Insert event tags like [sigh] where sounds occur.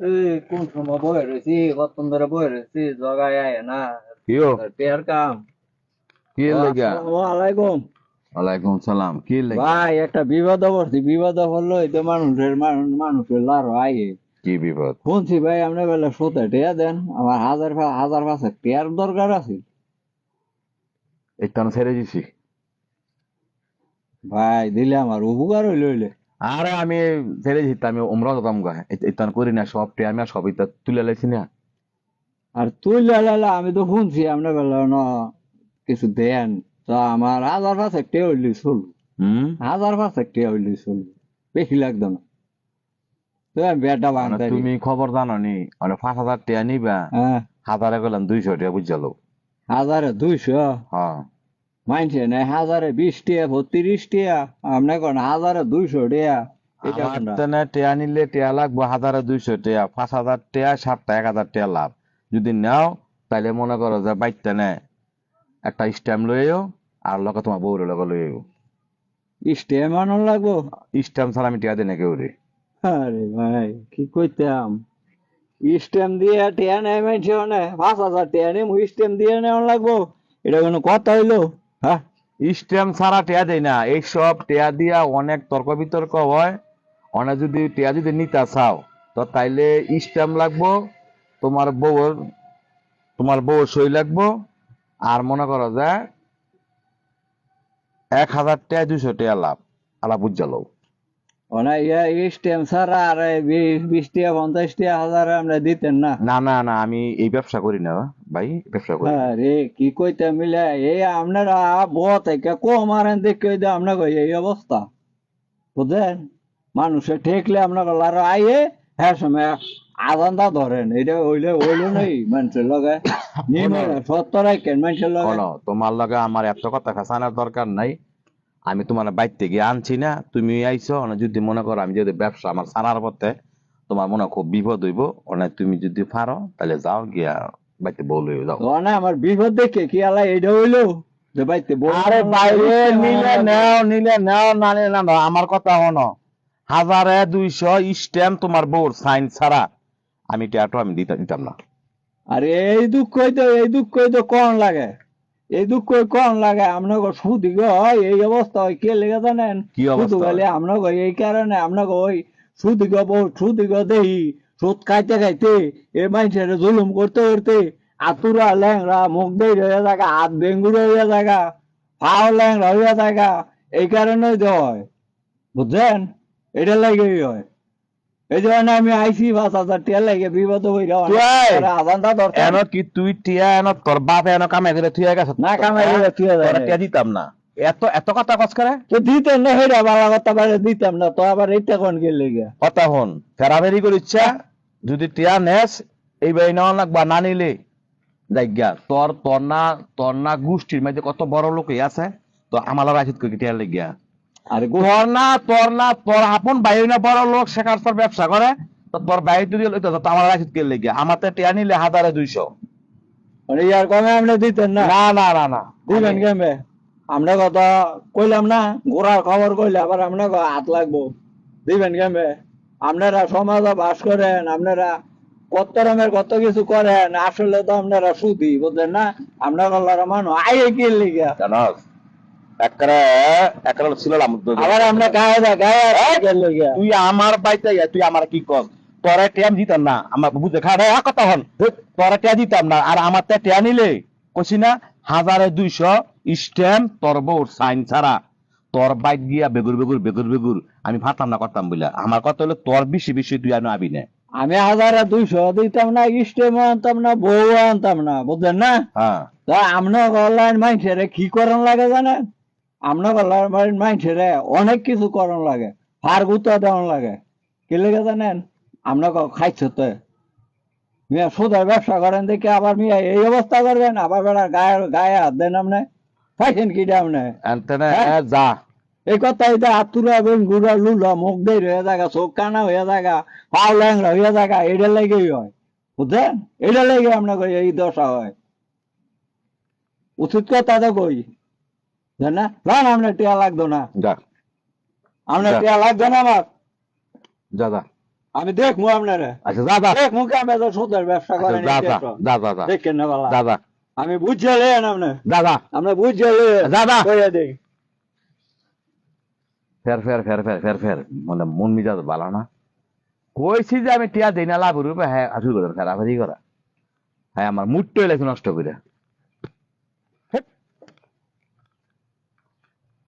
এই কোন সময় বয়ে রয়েছি কতক্ষণ ধরে বয়ে রয়েছি জগায় আয় না কিও পেয়ার কাম কি লাগা ওয়ালাইকুম ওয়ালাইকুম সালাম কি লাগা ভাই একটা বিপদ পড়ছি বিপদ পড়ল এই তো মানুষের মানু- মানুষের লারো আয়ে কি বিপদ শুনছি ভাই আপনি বেলা সোতে টেয়া দেন আমার হাজার হাজার পাঁচে টেয়ার দরকার আছে একটান ছেড়ে দিছি ভাই দিলে আমার উপকার হইলে হইলে আরে আমি ছেড়ে দিছি আমি উমরা যেতাম গা। একটান করি না সব টে আমি আর সব ইতা তুলে লাইছি না। আর তুই লালা আমি তো শুনছি আপনার বেলা ন কিছু দেন। তো আমার হাজার পাঁচে টেয়া হইলে হুম? হাজার পাঁচে টেয়া হইলে চলবো বেশি লাগতো না। বেটা মানে তুমি খবর জানো নি মানে পাঁচ হাজার টিয়া নিবা। হ্যাঁ। হাজারে গেলাম দুইশো টিয়া বুঝালো হাজারে দুইশো? হ্যাঁ। মানছে না হাজারে বিশ টিয়া বত্রিশ টিয়া আপনি কোন হাজারে দুইশো টিয়া টিয়া নিলে টিয়া লাগবো হাজারে দুইশো টিয়া পাঁচ হাজার টিয়া সাতটা এক হাজার টিয়া লাভ। যদি নাও তাইলে মনে করো যে বাইতে নে। একটা স্ট্যাম্প লইও আর লগে তোমার বউরে লগে লই লইও স্টিয়া মানো লাগবো? স্ট্যাম্প ছাড়া আমি টিয়া দিই না কেউ রে আরে ভাই কি কইতাম? স্টেম দিয়ে টিয়া নেই মানে পাঁচ হাজার টিয়া নেই স্টেম দিয়ে নেওয়া লাগবো? এটা কোনো কথা হইল? স্ট্যাম্প ছাড়া টেয়া দেয় না। এইসব টেয়া দিয়া অনেক তর্ক বিতর্ক হয়। অনেক যদি টেয়া যদি নিতা চাও, তো তাইলে স্ট্যাম্প লাগবো, তোমার বউর তোমার বউর সই লাগবো, আর মনে করো যে এক হাজার টেয়া দুশো টেয়া লাভ। আলাপ বুঝালো না। না না না আমি এই ব্যবসা করি না ভাই ব্যবসা করি আরে কি কইতে মিলে? এই আপনারা কম মারেন দেখে এই অবস্থা। বুঝলেন? মানুষে ঠেকলে আপনাকে আরও আইয়ে হ্যাঁ সময় আদানটা ধরেন। এটা হইলে হইল নেই মানুষের লগে? [coughs] সত্তর রাখেন মানুষের লগে? তোমার লগে আমার এত কথা খাসানোর দরকার নাই। আমি তোমার বাইতে গিয়ে আনছি না তুমি আইছো না যদি মনে করো আমি যদি ব্যবসা আমার সারার পথে তোমার মনে খুব বিপদ হইব অনেক তুমি যদি পারো তাহলে যাও গিয়া বাইতে বউ লইও যাও। মানে আমার বিপদ দেখে কি আলা এটা হইল? যে বাইতে বউ আরে বাইরে নিলে নাও নিলে নাও না নিলে না আমার কথা হনো হাজারে দুইশো স্ট্যাম্প তোমার বউর সাইন ছাড়া আমি টিয়াটো আমি দিতে দিতাম না। আরে এই দুঃখই তো এই দুঃখই তো কম লাগে? এই দুঃখই কম লাগে আপনাকে সুদি গো এই অবস্থা হয় কে লেগে জানেন? কি শুধু খালি এই কারণে আপনাকে ওই সুদি গো বহু সুদি দেহি সুদ খাইতে খাইতে এই মানুষের জুলুম করতে করতে আতুরা ল্যাংরা মুখ দেই হয়ে থাকা হাত বেঙ্গুর হয়ে থাকা পাও ল্যাংরা হয়ে থাকা এই কারণেই তো হয়। বুঝছেন? এটা লাগেই হয়। এই জন্য আমি আইসি পাঁচ হাজার টিয়া লাগে বিপদ হইরা আদানটা দরকার এন কি তুই টিয়া এন তোর বাপ এন কামে করে তুই গেছ? না কামাই করে থুয়ে টিয়া দিতাম না। এত এত কথা কস করে? তো দিতেন না হেরা বালা কথা বাইরে দিতাম না। তো আবার এইটা কোন গেলে গিয়া কথা হন ফেরাফেরি করে ইচ্ছা যদি টিয়া নেস এই বাড়ি নেওয়া লাগবা না নিলে যাইগা তোর তোর না তোর না গোষ্ঠীর মধ্যে কত বড় লোকই আছে তো আমার টিয়া লেগিয়া। আরে তোর না তোর না তোর আপন বাইরে না বড় লোক শেখার তোর ব্যবসা করে? তো তোর বাইরে যদি আমার রাশিদ কে লেগিয়া আমার তো টিয়া নিলে হাজারে দুইশো। মানে ইয়ার কমে আপনি দিতেন না? না না না না। দিবেন কেমবে আমরা কথা কইলাম না? গোড়ার খবর কইলে আবার আমরা হাত লাগবো? দিবেন কেমবে আপনারা সমাজে বাস করেন আপনারা কত রকমের কত কিছু করেন আসলে তো আপনারা সুদি বুঝলেন না? গলার মানুষ। আয়ে কি লিগা? আবার আমরা তুই আমার বাইতে তুই আমার কি কর? তোরা টিয়াম দিতাম না। আমার বুঝে কথা হন। তোরা টিয়া দিতাম না। আর আমার তে টিয়া নিলে কছি না হাজারে দুইশো স্ট্যাম্প তোর বউর সাইন ছাড়া। তোর বাইক গিয়া বেগুর বেগুর বেগুর বেগুর। আমি ভাতাম না করতাম বলে আমার কথা হলো তোর বেশি বেশি তুই আমি আবি না। আমি হাজারে দুইশো দিতাম না স্টেম আনতাম না বউ আনতাম না বুঝলেন না? হ্যাঁ। তা আপনার অনলাইন কি করন লাগে জানেন? আপনার অনলাইন মাইনসেরে অনেক কিছু করন লাগে ফার গুতা দেওয়ান লাগে। কি লেগে জানেন? আপনাকে খাইছে তো। মিয়া সুদের ব্যবসা করেন দেখে আবার মিয়া এই অবস্থা করবেন? আবার বেড়া গায়ে গায়ে হাত দেন আপনি? পাইছেন কি আপনি? হ্যাঁ? যা। এই কথা এটা আতুরা বেন গুড়া লুলা মুখ দেই হয়ে থাকা চোখ কানা হয়ে থাকা পাও ল্যাংরা হয়ে থাকা এটা লেগেই হয়। বুঝছেন? এটা লেগে আপনাকে এই দশা হয়। উচিত কথা তো কই। না? টিয়া লাগতো না। যা। আপনার যা। টিয়া লাগতো না আমার। যা যা। আমি দেখব আপনারা। আচ্ছা যা যা। দেখব কি আমি তো সুদের ব্যবসা করেন যা যা যা যা যা। দেখেন না বালা। যা যা। আমি বুঝে লেন আপনি। যা যা। আমরা বুঝে লেন। যা যা। কইয়া দেই। ফের ফের ফের ফের ফের ফের। মানে মন মিজাজ ভালো না। কইছি যে আমি টিয়া দিই না লাভ রূপে হ্যাঁ আসু করে খারাপ করা। হ্যাঁ আমার মুডটাই লাগে নষ্ট করে